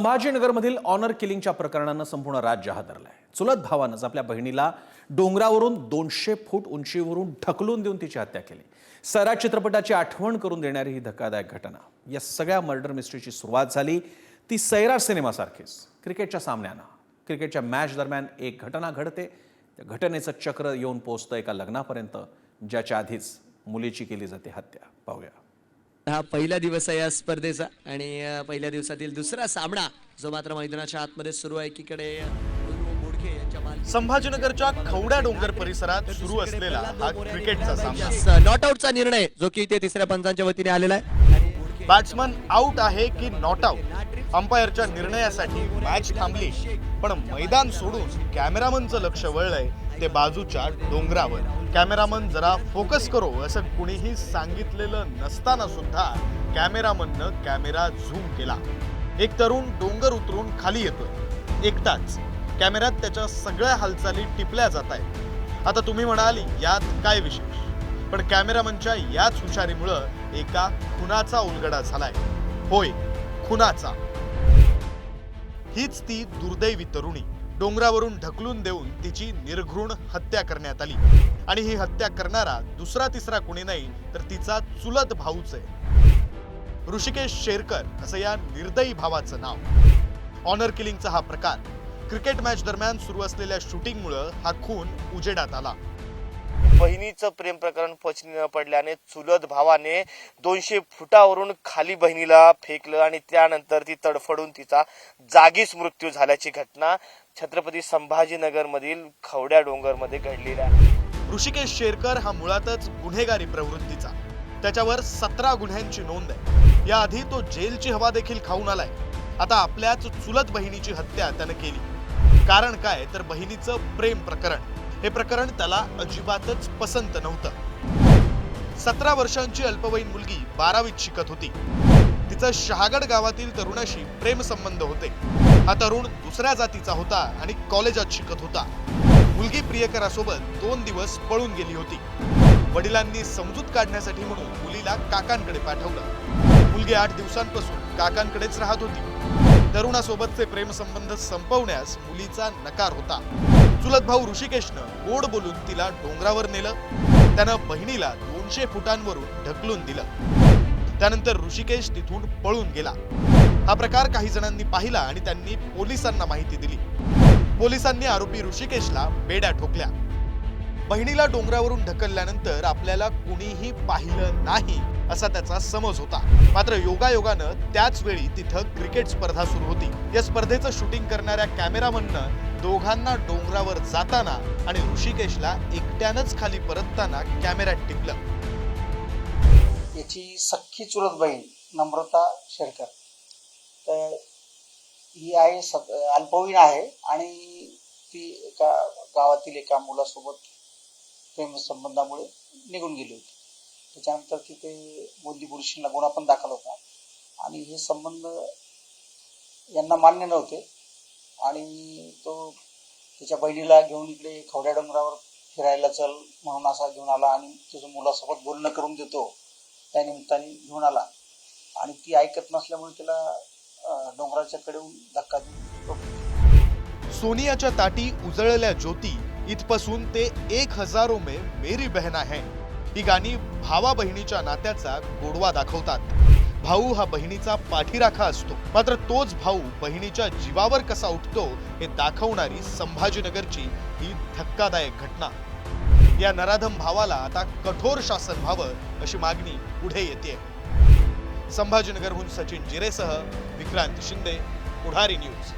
संभाजीनगरमधील honour किलिंगच्या प्रकरणानं संपूर्ण राज्य आहे चुलत भावानंच आपल्या बहिणीला डोंगरावरून दोनशे फूट उंचीवरून ढकलून देऊन तिची हत्या केली. सरा चित्रपटाची आठवण करून देणारी ही धक्कादायक घटना. या सगळ्या मर्डर मिस्ट्रीची सुरुवात झाली. ती सैरा सिनेमासारखीच. क्रिकेटच्या सामन्यानं. क्रिकेटच्या मॅच दरम्यान एक घटना घडते. त्या घटनेचं चक्र येऊन पोचतं एका लग्नापर्यंत ज्याच्या आधीच मुलीची केली जाते हत्या. पाहूया. हा पहिला दिवस आहे या स्पर्धेचा आणि पहिल्या दिवसातील दुसरा सामना जो मात्र मैदानाच्या आतमध्ये सुरू आहे. एकीकडे संभाजीनगरच्या खवड्या डोंगर परिसरात सुरू असलेला हा क्रिकेटचा सामना. नॉट आउटचा निर्णय जो की ते तिसऱ्या पंचांच्या वतीने आलेला आहे. बॅट्समन आउट आहे की नॉट आउट अंपायरच्या निर्णयासाठी मॅच थांबली. पण मैदान सोडून कॅमेरामनचं लक्ष वळलंय ते बाजूच्या डोंगरावर. कॅमेरामन जरा फोकस करो असं कुणीही सांगितलेलं नसताना सुद्धा कॅमेरामननं कॅमेरा झूम केला. एक तरुण डोंगर उतरून खाली येतोय. एकटाच. कॅमेऱ्यात त्याच्या सगळ्या हालचाली टिपल्या जात आहेत. आता तुम्ही म्हणाल यात काय विशेष? पण कॅमेरामनच्या याच हुशारीमुळं एका खुनाचा उलगडा झालाय. होय खुनाचा. हीच ती दुर्दैवी तरुणी. डोंगरावरून ढकलून देऊन तिची निर्घृण हत्या करण्यात आली. आणि ही हत्या करणारा दुसरा तिसरा कुणी नाही तर तिचा चुलत भाऊच आहे. ऋषिकेश शेरकर असं या निर्दयी भावाचं नाव. ऑनर किलिंगचा हा प्रकार क्रिकेट मॅच दरम्यान सुरू असलेल्या शूटिंगमुळं हा खून उजेडात आला. बहिणीचं प्रेम प्रकरण पचनी न पडल्याने चुलत भावाने दोनशे फुटावरून खाली बहिणीला फेकलं आणि त्यानंतर ती तडफडून तिचा जागीच मृत्यू झाल्याची घटना छत्रपती संभाजीनगर मधील खवड्या डोंगरमध्ये आहे. ऋषिकेश शेरकर हा मुळातच गुन्हेगारी प्रवृत्तीचा. त्याच्यावर सतरा गुन्ह्यांची नोंद आहे. याआधी तो जेलची हवा देखील खाऊन आलाय. आता आपल्याच चुलत बहिणीची हत्या त्यानं केली. कारण काय? तर बहिणीचं प्रेम प्रकरण. हे प्रकरण त्याला अजिबातच पसंत नव्हतं. सतरा वर्षांची अल्पवयीन मुलगी बारावीत शिकत होती. तिचं शहागड गावातील तरुणाशी प्रेम संबंध होते. हा तरुण दुसऱ्या जातीचा होता आणि कॉलेजात शिकत होता. मुलगी प्रियकरासोबत दोन दिवस पळून गेली होती. वडिलांनी समजूत काढण्यासाठी म्हणून मुलीला काकांकडे पाठवलं. मुलगी आठ दिवसांपासून काकांकडेच राहत होती. तरुणासोबतचे प्रेमसंबंध संपवण्यास मुलीचा नकार होता. चुलत भाऊ ऋषिकेशनं गोड बोलून तिला डोंगरावर नेलं. त्यानं बहिणीला दोनशे फुटांवरून ढकलून दिलं. त्यानंतर ऋषिकेश तिथून पळून गेला. हा प्रकार काही जणांनी पाहिला आणि त्यांनी पोलिसांना माहिती दिली. पोलिसांनी आरोपी ऋषिकेशला बेड्या ठोकल्या. बहिणीला डोंगरावरून ढकलल्यानंतर आपल्याला कुणीही पाहिलं नाही असा त्याचा समज होता. मात्र योगायोगानं त्याच वेळी तिथं क्रिकेट स्पर्धा सुरू होती. या स्पर्धेचं शूटिंग करणाऱ्या कॅमेरामननं दोघांना डोंगरावर जाताना आणि ऋषिकेशला एकट्यानंच खाली परतताना कॅमेऱ्यात टिपलं. याची सख्खी चुरत बहीण नम्रता शेरकर. तर ही आहे सग अल्पवयीन आहे आणि ती एका गावातील एका मुलासोबत प्रेमसंबंधामुळे निघून गेली होती. त्याच्यानंतर तिथे मोदी पुरुषांना गुन्हा पण दाखल होता. आणि हे संबंध यांना मान्य नव्हते. आणि तो त्याच्या बहिणीला घेऊन इकडे खवड्या डोंगरावर फिरायला चल म्हणून असा घेऊन आला आणि त्याच्या मुलासोबत बोलणं करून देतो त्या निमित्ताने घेऊन आला. आणि ती ऐकत नसल्यामुळे तिला डोंगराच्या कडेहून धक्का देऊन. सोनियाच्या ताटी उजळल्या ज्योती इथपासून ते एक हजारो मे मेरी बहना है ही गाणी भावा बहिणीच्या नात्याचा गोडवा दाखवतात. भाऊ हा बहिणीचा पाठीराखा असतो. मात्र तोच भाऊ बहिणीच्या जीवावर कसा उठतो हे दाखवणारी संभाजीनगरची ही धक्कादायक घटना. या नराधम भावाला आता कठोर शासन व्हावं अशी मागणी पुढे येते संभाजीनगरहून सचिन जिरेसह विक्रांत शिंदे पुढारी न्यूज.